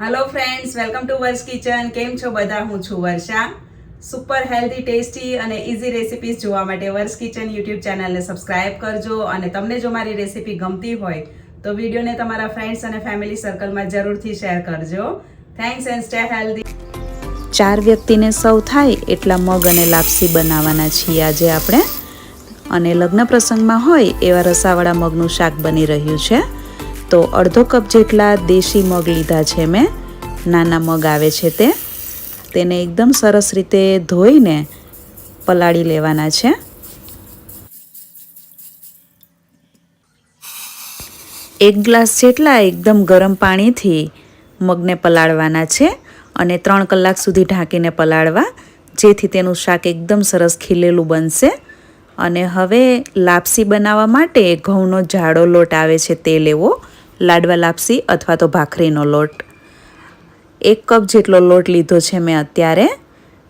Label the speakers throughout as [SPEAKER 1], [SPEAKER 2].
[SPEAKER 1] Hello friends welcome to Varsha kitchen કેમ છો બધા? હું છું વર્ષા. સુપર હેલ્ધી ટેસ્ટી અને ઇઝી રેસિપીઝ જોવા માટે વર્ષ કિચન યુટ્યુબ ચેનલને સબસ્ક્રાઇબ કરજો અને તમને જો મારી રેસિપી ગમતી હોય, તો વિડીયોને તમારા ફ્રેન્ડ્સ અને ફેમિલી સર્કલમાં જરૂરથી શેર કરજો. થેન્ક્સ એન્ડ સ્ટે હેલ્ધી
[SPEAKER 2] ચાર વ્યક્તિને સૌ થાય એટલા મગ અને લાપસી બનાવવાના છીએ આજે આપણે. અને લગ્ન પ્રસંગમાં હોય એવા રસાવાળા મગનું શાક બની રહ્યું છે. તો અડધો કપ જેટલા દેશી મગ લીધા છે મેં. નાના મગ આવે છે તે. તેને એકદમ સરસ રીતે ધોઈને પલાળી લેવાના છે. એક ગ્લાસ જેટલા એકદમ ગરમ પાણીથી મગને પલાળવાના છે અને ત્રણ કલાક સુધી ઢાંકીને પલાળવા, જેથી તેનું શાક એકદમ સરસ ખીલેલું બનશે. અને હવે લાપસી બનાવવા માટે ઘઉંનો જાડો લોટ આવે છે તે લેવો. લાડવા લાપસી અથવા તો ભાખરીનો લોટ. એક કપ જેટલો લોટ લીધો છે મેં અત્યારે.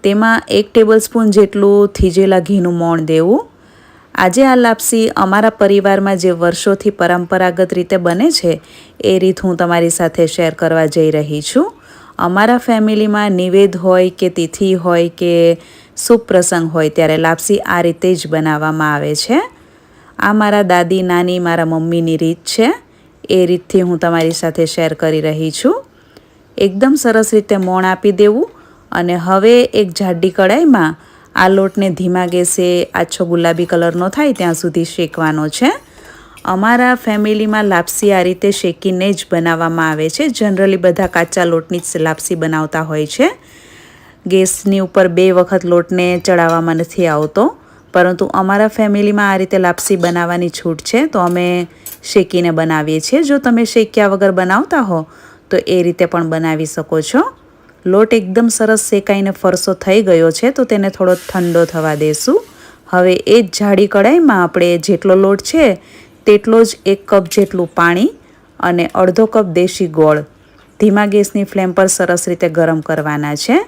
[SPEAKER 2] તેમાં એક ટેબલ સ્પૂન જેટલું થીજેલા ઘીનું મોણ દેવું. આજે આ લાપસી અમારા પરિવારમાં જે વર્ષોથી પરંપરાગત રીતે બને છે, એ રીત હું તમારી સાથે શેર કરવા જઈ રહી છું. અમારા ફેમિલીમાં નિવેદ હોય કે તિથિ હોય કે શુભ પ્રસંગ હોય ત્યારે લાપસી આ રીતે જ બનાવવામાં આવે છે. આ મારા દાદી, નાની, મારા મમ્મીની રીત છે. એ રીતથી હું તમારી સાથે શેર કરી રહી છું. એકદમ સરસ રીતે મોણ આપી દેવું અને હવે એક જાડી કડાઈમાં આ લોટને ધીમા ગેસે આછો ગુલાબી કલરનો થાય ત્યાં સુધી શેકવાનો છે. અમારા ફેમિલીમાં લાપસી આ રીતે શેકીને જ બનાવવામાં આવે છે. જનરલી બધા કાચા લોટની જ લાપસી બનાવતા હોય છે. ગેસની ઉપર બે વખત લોટને ચડાવવામાં નથી આવતો. પરંતુ અમારા ફેમિલીમાં આ રીતે લાપસી બનાવવાની છૂટ છે. તો અમે શેકીને બનાવીએ છીએ. જો તમે શેક્યા વગર બનાવતા હો, તો એ રીતે પણ બનાવી શકો છો. લોટ એકદમ સરસ શેકાઈને ફરસો થઈ ગયો છે, તો તેને થોડો ઠંડો થવા દેશું. હવે એ જ જાડી કડાઈમાં આપણે જેટલો લોટ છે, તેટલો જ એક કપ જેટલું પાણી અને અડધો કપ દેશી ગોળ. ધીમા ગેસની ફ્લેમ પર સરસ રીતે ગરમ કરવાના છે.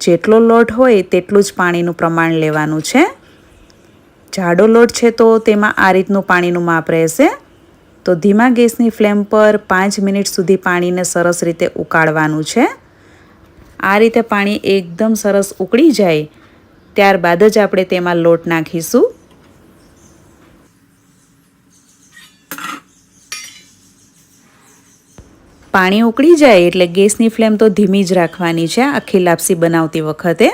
[SPEAKER 2] જેટલો લોટ હોય, તેટલું જ પાણીનું પ્રમાણ લેવાનું છે. જાડો લોટ છે, તો તેમાં આ રીતનું પાણીનું માપ રહેશે. તો ધીમા ગેસની ફ્લેમ પર પાંચ મિનિટ સુધી પાણીને સરસ રીતે ઉકાળવાનું છે. આ રીતે પાણી એકદમ સરસ ઉકળી જાય, ત્યારબાદ જ આપણે તેમાં લોટ નાખીશું. પાણી ઉકળી જાય એટલે ગેસની ફ્લેમ તો ધીમી જ રાખવાની છે, આખી લાપસી બનાવતી વખતે.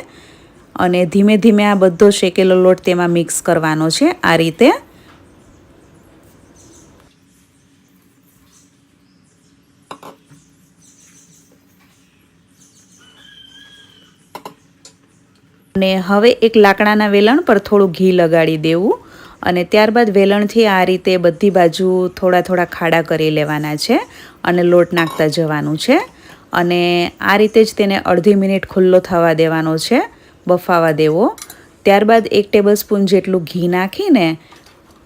[SPEAKER 2] અને ધીમે ધીમે આ બધો શેકેલો લોટ તેમાં મિક્સ કરવાનો છે, આ રીતે. અને હવે એક લાકડાના વેલણ પર થોડું ઘી લગાડી દેવું અને ત્યારબાદ વેલણથી આ રીતે બધી બાજુ થોડા થોડા ખાડા કરી લેવાના છે અને લોટ નાખતા જવાનું છે. અને આ રીતે જ તેને અડધી મિનિટ ખુલ્લો થવા દેવાનો છે, બફાવા દેવો. ત્યારબાદ એક ટેબલ સ્પૂન જેટલું ઘી નાખીને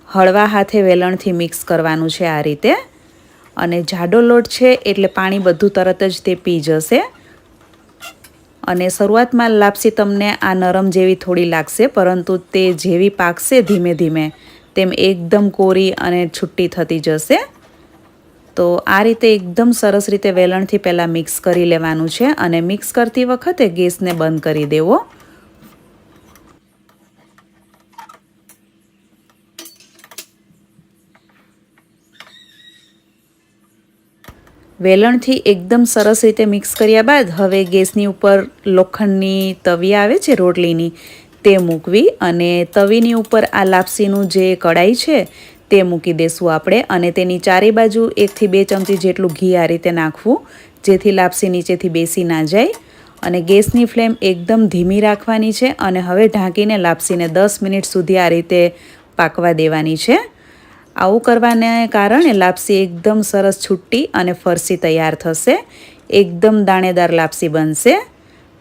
[SPEAKER 2] હળવા હાથે વેલણથી મિક્સ કરવાનું છે આ રીતે. અને જાડો લોટ છે એટલે પાણી બધું તરત જ તે પી જશે. અને શરૂઆતમાં લાપસી તમને આ નરમ જેવી થોડી લાગશે, પરંતુ તે જેવી પાકશે ધીમે ધીમે, તેમ એકદમ કોરી અને છૂટી થતી જશે. તો આ રીતે એકદમ સરસ રીતે વેલણથી પહેલાં મિક્સ કરી લેવાનું છે અને મિક્સ કરતી વખતે ગેસને બંધ કરી દેવો. વેલણથી એકદમ સરસ રીતે મિક્સ કર્યા બાદ હવે ગેસની ઉપર લોખંડની તવી આવે છે, રોટલીની, તે મૂકવી અને તવીની ઉપર આ લાપસીનું જે કડાઈ છે, તે મૂકી દેશું આપણે અને તેની ચારે બાજુ એકથી બે ચમચી જેટલું ઘી આ રીતે નાખવું, જેથી લાપસી નીચેથી બેસી ના જાય અને ગેસની ફ્લેમ એકદમ ધીમી રાખવાની છે અને હવે ઢાંકીને લાપસીને દસ મિનિટ સુધી આ રીતે પાકવા દેવાની છે. આવું કરવાને કારણે લાપસી એકદમ સરસ છૂટી અને ફરસી તૈયાર થશે. એકદમ દાણેદાર લાપસી બનશે.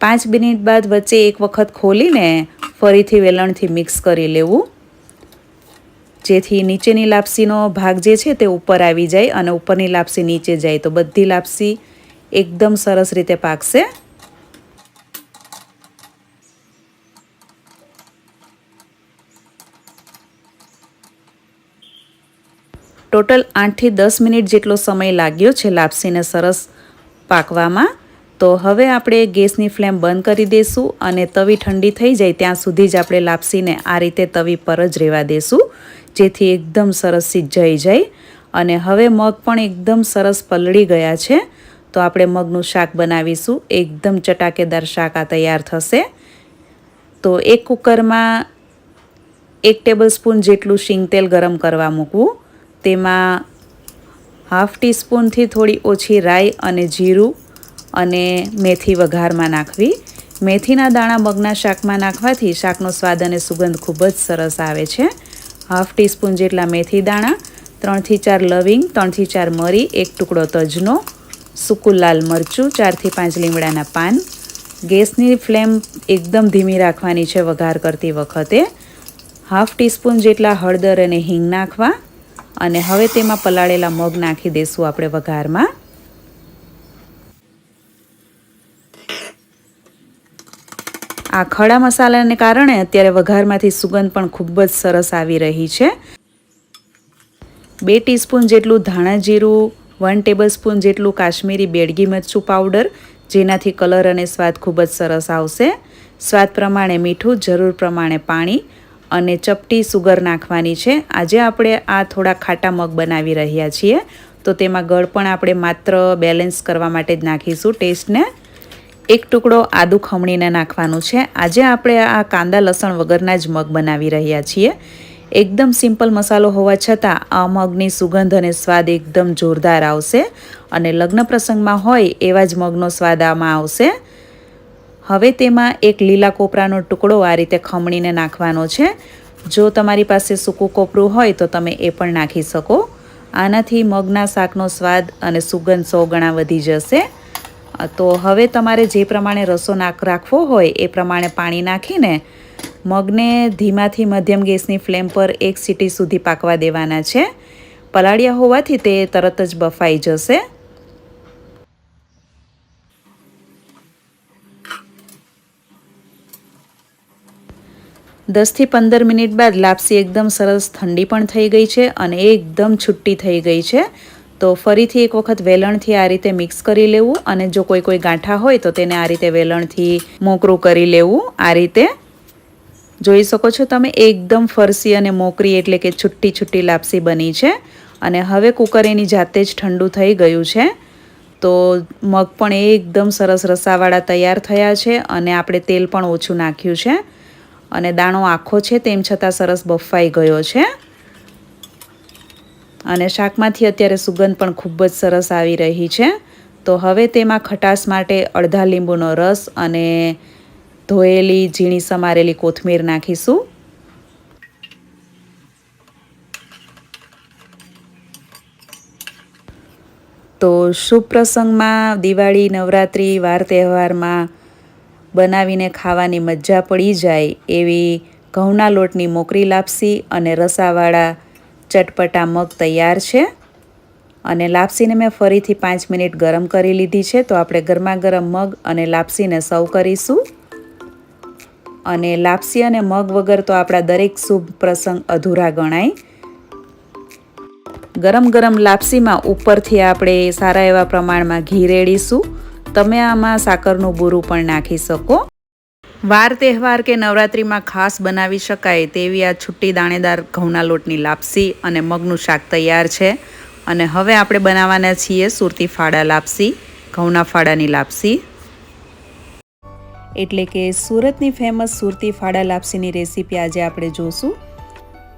[SPEAKER 2] પાંચ મિનિટ બાદ વચ્ચે એક વખત ખોલીને ફરીથી વેલણથી મિક્સ કરી લેવું. જેથી નીચેની લાપસીનો ભાગ જે છે તે ઉપર આવી જાય અને ઉપરની લાપસી નીચે જાય તો બધી લાપસી એકદમ સરસ રીતે પાકશે. ટોટલ આઠથી દસ મિનિટ જેટલો સમય લાગ્યો છે લાપસીને સરસ પાકવામાં. તો હવે આપણે ગેસની ફ્લેમ બંધ કરી દઈશું અને તવી ઠંડી થઈ જાય ત્યાં સુધી જ આપણે લાપસીને આ રીતે તવી પર જ રહેવા દઈશું જેથી એકદમ સરસ સિજાઈ જાય. અને હવે મગ પણ એકદમ સરસ પલળી ગયા છે. તો આપણે મગનું શાક બનાવીશું. એકદમ ચટાકેદાર શાક આ તૈયાર થશે. તો એક કુકરમાં એક ટેબલ સ્પૂન જેટલું શીંગતેલ ગરમ કરવા મૂકવું. તેમાં હાફ ટીસ્પૂનથી થોડી ઓછી રાઈ અને જીરું અને મેથી વઘારમાં નાખવી. મેથીના દાણા મગના શાકમાં નાખવાથી શાકનો સ્વાદ અને સુગંધ ખૂબ જ સરસ આવે છે. હાફ ટીસ્પૂન જેટલા મેથી દાણા, ત્રણથી ચાર લવિંગ, ત્રણથી ચાર મરી, એક ટુકડો તજનો, સૂકું લાલ મરચું, ચારથી પાંચ લીમડાના પાન. ગેસની ફ્લેમ એકદમ ધીમી રાખવાની છે વઘાર કરતી વખતે. હાફ ટીસ્પૂન જેટલા હળદર અને હિંગ નાખવા. અને હવે તેમાં પલાળેલા મગ નાખી દઈશું આપણે વઘારમાં. આ ખડા મસાલાને કારણે અત્યારે વઘારમાંથી સુગંધ પણ ખૂબ જ સરસ આવી રહી છે. બે ટીસ્પૂન જેટલું ધાણા જીરું, વન ટેબલ સ્પૂન જેટલું કાશ્મીરી બેડગી મરચું પાવડર, જેનાથી કલર અને સ્વાદ ખૂબ જ સરસ આવશે. સ્વાદ પ્રમાણે મીઠું, જરૂર પ્રમાણે પાણી અને ચપટી સુગર નાખવાની છે. આજે આપણે આ થોડા ખાટા મગ બનાવી રહ્યા છીએ. તો તેમાં ગળ પણ આપણે માત્ર બેલેન્સ કરવા માટે જ નાખીશું ટેસ્ટને. એક ટુકડો આદુ ખમણીને નાખવાનું છે. આજે આપણે આ કાંદા લસણ વગરના જ મગ બનાવી રહ્યા છીએ. એકદમ સિમ્પલ મસાલો હોવા છતાં આ મગની સુગંધ અને સ્વાદ એકદમ જોરદાર આવશે. અને લગ્ન પ્રસંગમાં હોય એવા જ મગનો સ્વાદ આમાં આવશે. હવે તેમાં એક લીલા કોપરાનો ટુકડો આ રીતે ખમણીને નાખવાનો છે. જો તમારી પાસે સૂકું કોપરું હોય તો તમે એ પણ નાખી શકો. આનાથી મગના શાકનો સ્વાદ અને સુગંધ સો ગણા વધી જશે. તો હવે તમારે જે પ્રમાણે રસો નાખ, રાખવો હોય એ પ્રમાણે પાણી નાખીને મગને ધીમાથી મધ્યમ ગેસની ફ્લેમ પર એક સીટી સુધી પાકવા દેવાના છે. પલાળ્યા હોવાથી તે તરત જ બફાઈ જશે. દસથી પંદર મિનિટ બાદ લાપસી એકદમ સરસ ઠંડી પણ થઈ ગઈ છે અને એકદમ છુટ્ટી થઈ ગઈ છે. તો ફરીથી એક વખત વેલણથી આ રીતે મિક્સ કરી લેવું અને જો કોઈ કોઈ ગાંઠા હોય તો તેને આ રીતે વેલણથી મોકરું કરી લેવું. આ રીતે જોઈ શકો છો તમે એકદમ ફરસી અને મોકરી એટલે કે છુટ્ટી છુટ્ટી લાપસી બની છે અને હવે કુકર એની જાતે જ ઠંડુ થઈ ગયું છે. તો મગ પણ એકદમ સરસ રસાવાળા તૈયાર થયા છે અને આપણે તેલ પણ ઓછું નાખ્યું છે. અને દાણો આખો છે, તેમ છતાં સરસ બફાઈ ગયો છે. અને શાકમાંથી અત્યારે સુગંધ પણ ખૂબ જ સરસ આવી રહી છે. તો હવે તેમાં ખટાશ માટે અડધા લીંબુનો રસ અને ધોયેલી ઝીણી સમારેલી કોથમીર નાખીશું. તો શુભ પ્રસંગમાં દિવાળી, નવરાત્રિ, વાર તહેવારમાં બનાવીને ખાવાની મજા પડી જાય એવી ઘઉંના લોટની મોકરી લાપસી અને રસાવાળા ચટપટા મગ તૈયાર છે. અને લાપસીને મેં ફરીથી પાંચ મિનિટ ગરમ કરી લીધી છે. તો આપણે ગરમા ગરમ મગ અને લાપસીને સર્વ કરીશું. અને લાપસી અને મગ વગર તો આપણા દરેક શુભ પ્રસંગ અધૂરા ગણાય. ગરમ ગરમ લાપસીમાં ઉપરથી આપણે સારા એવા પ્રમાણમાં ઘી રેડીશું. તમે આમાં સાકરનું બૂરું પણ નાખી શકો. વાર તહેવાર કે નવરાત્રિમાં ખાસ બનાવી શકાય તેવી આ છુટ્ટી દાણેદાર ઘઉંના લોટની લાપસી અને મગનું શાક તૈયાર છે. અને હવે આપણે બનાવવાના છીએ સુરતી ફાડા લાપસી, ઘઉંના ફાડાની લાપસી. એટલે કે સુરતની ફેમસ સુરતી ફાડા લાપસીની રેસીપી આજે આપણે જોશું.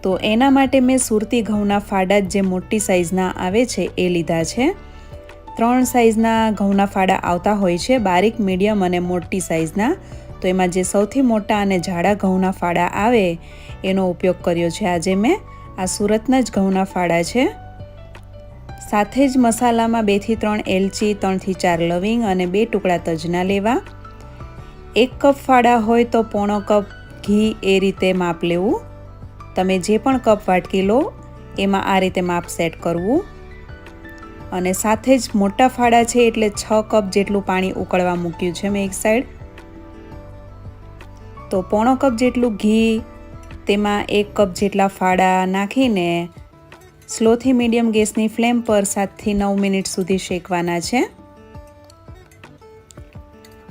[SPEAKER 2] તો એના માટે મેં સુરતી ઘઉંના ફાડા જે મોટી સાઇઝના આવે છે એ લીધા છે. ત્રણ સાઇઝના ઘઉંના ફાડા આવતા હોય છે, બારીક, મીડિયમ અને મોટી સાઇઝના તો એમાં જે સૌથી મોટા અને જાડા ઘઉંના ફાડા આવે, એનો ઉપયોગ કર્યો છે. આજે મેં આ સુરતના જ ઘઉંના ફાડા છે. સાથે જ મસાલામાં બેથી ત્રણ એલચી ત્રણથી ચાર લવિંગ અને બે ટુકડા તજના લેવા. એક કપ ફાડા હોય તો પોણો કપ ઘી એ રીતે માપ લેવું. તમે જે પણ કપ વાટકી લો, એમાં આ રીતે માપ સેટ કરવું. અને સાથે જ મોટા ફાડા છે એટલે છ કપ જેટલું પાણી ઉકળવા મૂક્યું છે મેં એક સાઈડ તો પોણો કપ જેટલું ઘી, તેમાં એક કપ જેટલા ફાડા નાખીને સ્લોથી મીડિયમ ગેસની ફ્લેમ પર સાતથી નવ મિનિટ સુધી શેકવાના છે.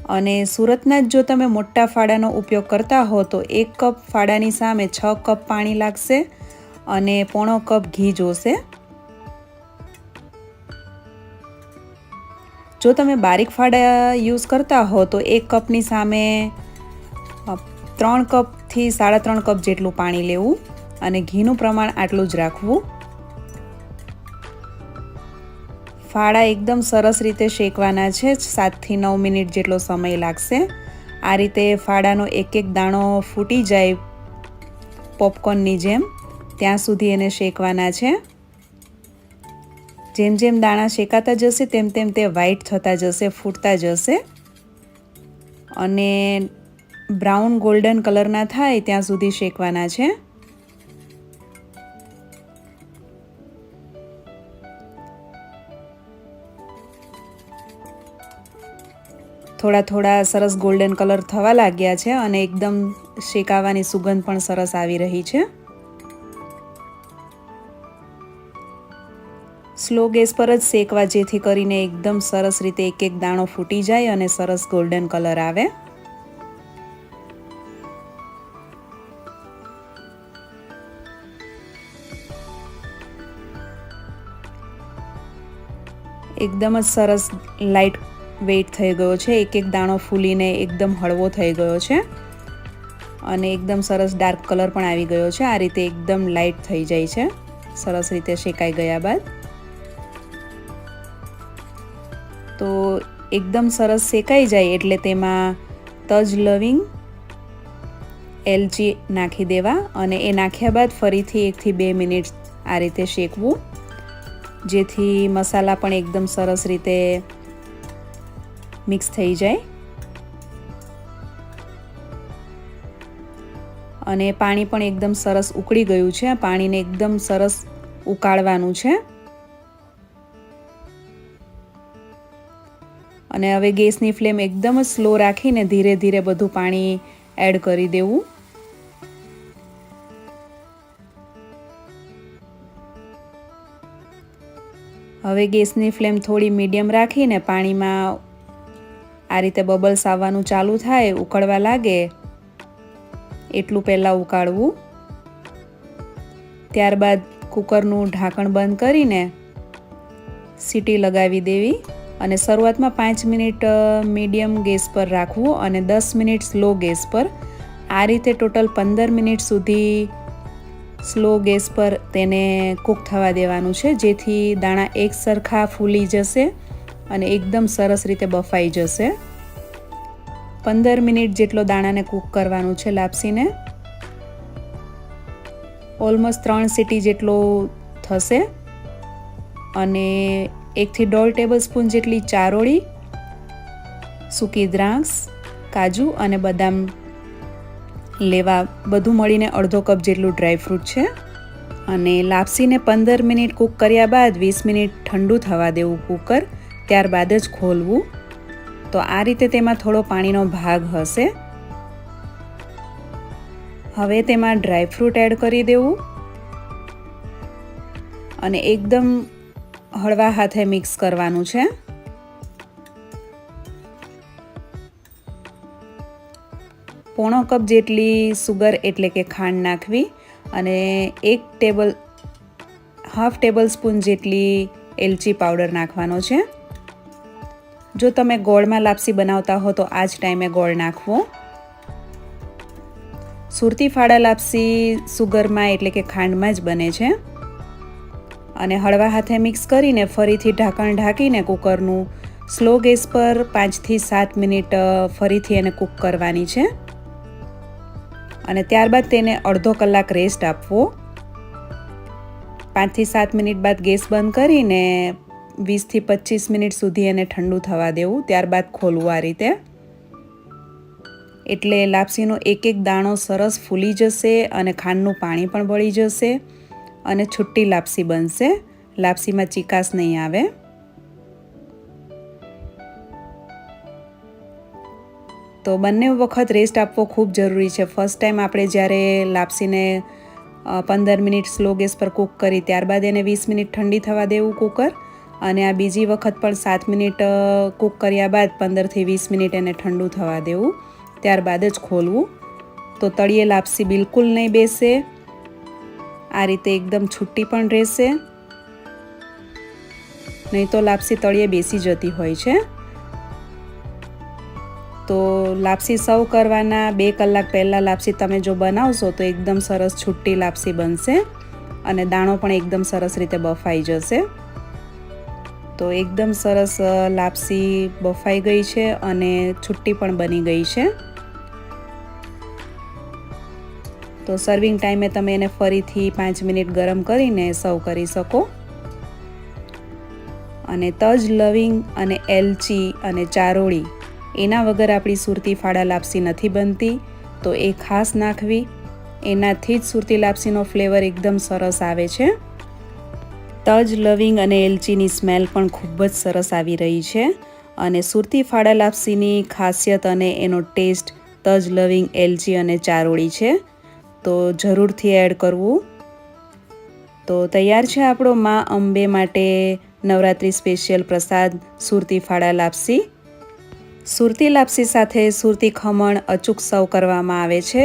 [SPEAKER 2] અને સુરતના જ જો તમે મોટા ફાડાનો ઉપયોગ કરતા હો તો એક કપ ફાડાની સામે છ કપ પાણી લાગશે અને પોણો કપ ઘી જોશે. જો તમે બારીક ફાડા યુઝ કરતા હો, તો એક કપની સામે ત્રણ કપથી સાડા ત્રણ કપ જેટલું પાણી લેવું અને ઘીનું પ્રમાણ આટલું જ રાખવું. ફાડા એકદમ સરસ રીતે શેકવાના છે, સાતથી નવ મિનિટ જેટલો સમય લાગશે. આ રીતે ફાડાનો એક એક દાણો ફૂટી જાય પોપકોર્નની જેમ, ત્યાં સુધી એને શેકવાના છે. જેમ જેમ દાણા શેકાતા જશે, તેમ તેમ તે વ્હાઈટ થતા જશે, ફૂટતા જશે. અને બ્રાઉન ગોલ્ડન કલરના થાય, ત્યાં સુધી શેકવાના છે. થોડા થોડા સરસ ગોલ્ડન કલર થવા લાગ્યા છે અને એકદમ શેકાવાની સુગંધ પણ સરસ આવી રહી છે. સ્લો ગેસ પર જ શેકવા જેથી કરીને એકદમ સરસ રીતે એક એક દાણો ફૂટી જાય અને સરસ ગોલ્ડન કલર આવે. એકદમ જ સરસ લાઇટ વેઇટ થઈ ગયો છે. એક એક દાણો ફૂલીને એકદમ હળવો થઈ ગયો છે. અને એકદમ સરસ ડાર્ક કલર પણ આવી ગયો છે. આ રીતે એકદમ લાઇટ થઈ જાય છે. સરસ રીતે શેકાઈ ગયા બાદ. તો એકદમ સરસ શેકાઈ જાય એટલે તેમાં તજ લવિંગ, એલચી નાખી દેવા અને એ નાખ્યા બાદ ફરીથી એકથી બે મિનિટ આ રીતે શેકવું. જેથી મસાલા પણ એકદમ સરસ રીતે મિક્સ થઈ જાય. અને પાણી પણ એકદમ સરસ ઉકળી ગયું છે. પાણીને એકદમ સરસ ઉકાળવાનું છે. અને હવે ગેસની ફ્લેમ એકદમ સ્લો રાખીને ધીરે ધીરે બધું પાણી એડ કરી દેવું. હવે ગેસની ફ્લેમ થોડી મીડિયમ રાખીને પાણીમાં આ રીતે બબલ્સ આવવાનું ચાલુ થાય, ઉકળવા લાગે, એટલું પહેલાં ઉકાળવું. ત્યારબાદ કુકરનું ઢાંકણ બંધ કરીને સીટી લગાવી દેવી. અને શરૂઆતમાં પાંચ મિનિટ મીડિયમ ગેસ પર રાખવું અને દસ મિનિટ સ્લો ગેસ પર. આ રીતે ટોટલ પંદર મિનિટ સુધી સ્લો ગેસ પર તેને કૂક થવા દેવાનું છે, જેથી દાણા એક સરખા ફૂલી જશે અને એકદમ સરસ રીતે બફાઈ જશે. પંદર મિનિટ જેટલો દાણાને કૂક કરવાનું છે લાપસીને. ઓલમોસ્ટ ત્રણ સીટી જેટલો થશે. અને એકથી દોઢ ટેબલ સ્પૂન જેટલી ચારોળી, સૂકી દ્રાક્ષ, કાજુ અને બદામ લેવા બધું મળીને અડધો કપ જેટલું ડ્રાયફ્રૂટ છે. અને લાપસીને પંદર મિનિટ કૂક કર્યા બાદ વીસ મિનિટ ઠંડુ થવા દેવું કૂકર, ત્યારબાદ જ ખોલવું. તો આ રીતે તેમાં થોડો પાણીનો ભાગ હશે. હવે તેમાં ડ્રાયફ્રૂટ એડ કરી દેવું. અને એકદમ હળવા હાથે મિક્સ કરવાનું છે. પોણો કપ જેટલી સુગર એટલે કે ખાંડ નાખવી અને એક ટેબલ, હાફ ટેબલ સ્પૂન જેટલી એલચી પાવડર નાખવાનો છે. જો તમે ગોળમાં લાપસી બનાવતા હો તો આ જ ટાઈમે ગોળ નાખવો. સુરતી ફાડા લાપસી સુગરમાં એટલે કે ખાંડમાં જ બને છે. અને હળવા હાથે મિક્સ કરીને ફરીથી ઢાંકણ ઢાંકીને કુકરનું સ્લો ગેસ પર પાંચથી સાત મિનિટ ફરીથી એને કૂક કરવાની છે. અને ત્યારબાદ તેને અડધો કલાક રેસ્ટ આપવો. પાંચથી સાત મિનિટ બાદ ગેસ બંધ કરીને વીસથી પચીસ મિનિટ સુધી એને ઠંડુ થવા દેવું, ત્યારબાદ ખોલવું આ રીતે. એટલે લાપસીનો એક એક દાણો સરસ ફૂલી જશે અને ખાંડનું પાણી પણ બળી જશે. અને છુટ્ટી લાપસી બનશે. લાપસીમાં ચીકાશ નહીં આવે. તો બંને વખત રેસ્ટ આપવો ખૂબ જરૂરી છે. ફર્સ્ટ ટાઈમ આપણે જ્યારે લાપસીને પંદર મિનિટ સ્લો ગેસ પર કૂક કરી, ત્યારબાદ એને વીસ મિનિટ ઠંડી થવા દેવું કૂકર
[SPEAKER 1] અને આ બીજી વખત પણ સાત મિનિટ કૂક કર્યા બાદ પંદરથી વીસ મિનિટ એને ઠંડુ થવા દેવું. ત્યારબાદ જ ખોલવું. તો તળિયે લાપસી બિલકુલ નહીં બેસે. આ રીતે એકદમ છૂટી પણ રહેશે. નહીં તો લાપસી તળિયે બેસી જતી હોય છે. તો લાપસી સર્વ કરવાના બે કલાક પહેલાં લાપસી તમે જો બનાવશો તો એકદમ સરસ છૂટી લાપસી બનશે અને દાણો પણ એકદમ સરસ રીતે બફાઈ જશે. તો એકદમ સરસ લાપસી બફાઈ ગઈ છે અને છુટ્ટી પણ બની ગઈ છે. તો સર્વિંગ ટાઈમે તમે એને ફરીથી પાંચ મિનિટ ગરમ કરીને સર્વ કરી શકો. અને તજ, લવિંગ અને એલચી અને ચારોળી, એના વગર આપણી સુરતી ફાડા લાપસી નથી બનતી. તો એ ખાસ નાખવી. એનાથી જ સુરતી લાપસીનો ફ્લેવર એકદમ સરસ આવે છે. તજ, લવિંગ અને એલચીની સ્મેલ પણ ખૂબ જ સરસ આવી રહી છે. અને સુરતી ફાડા લાપસીની ખાસિયત અને એનો ટેસ્ટ તજ, લવિંગ, એલચી અને ચારોળી છે. તો જરૂરથી એડ કરવું. તો તૈયાર છે આપણો મા અંબે માટે નવરાત્રિ સ્પેશિયલ પ્રસાદ, સુરતી ફાળા લાપસી. સુરતી લાપસી સાથે સુરતી ખમણ અચૂક સર્વ કરવામાં આવે છે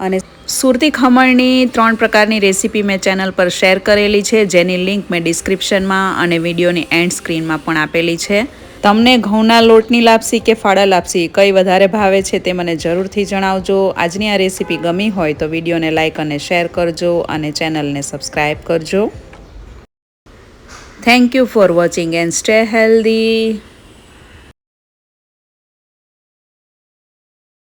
[SPEAKER 1] અને સુરતી ખમણની ત્રણ પ્રકારની રેસીપી મેં ચેનલ પર શેર કરેલી છે, જેની લિંક મેં ડિસ્ક્રિપ્શનમાં અને વિડીયોની એન્ડ સ્ક્રીનમાં પણ આપેલી છે. તમને ઘઉંના લોટની લાપસી કે ફાળા લાપસી કઈ વધારે ભાવે છે તે મને જરૂરથી જણાવજો. આજની આ રેસીપી ગમી હોય તો વિડીયોને લાઇક અને શેર કરજો અને ચેનલને સબસ્ક્રાઈબ કરજો. Thank you for watching and stay healthy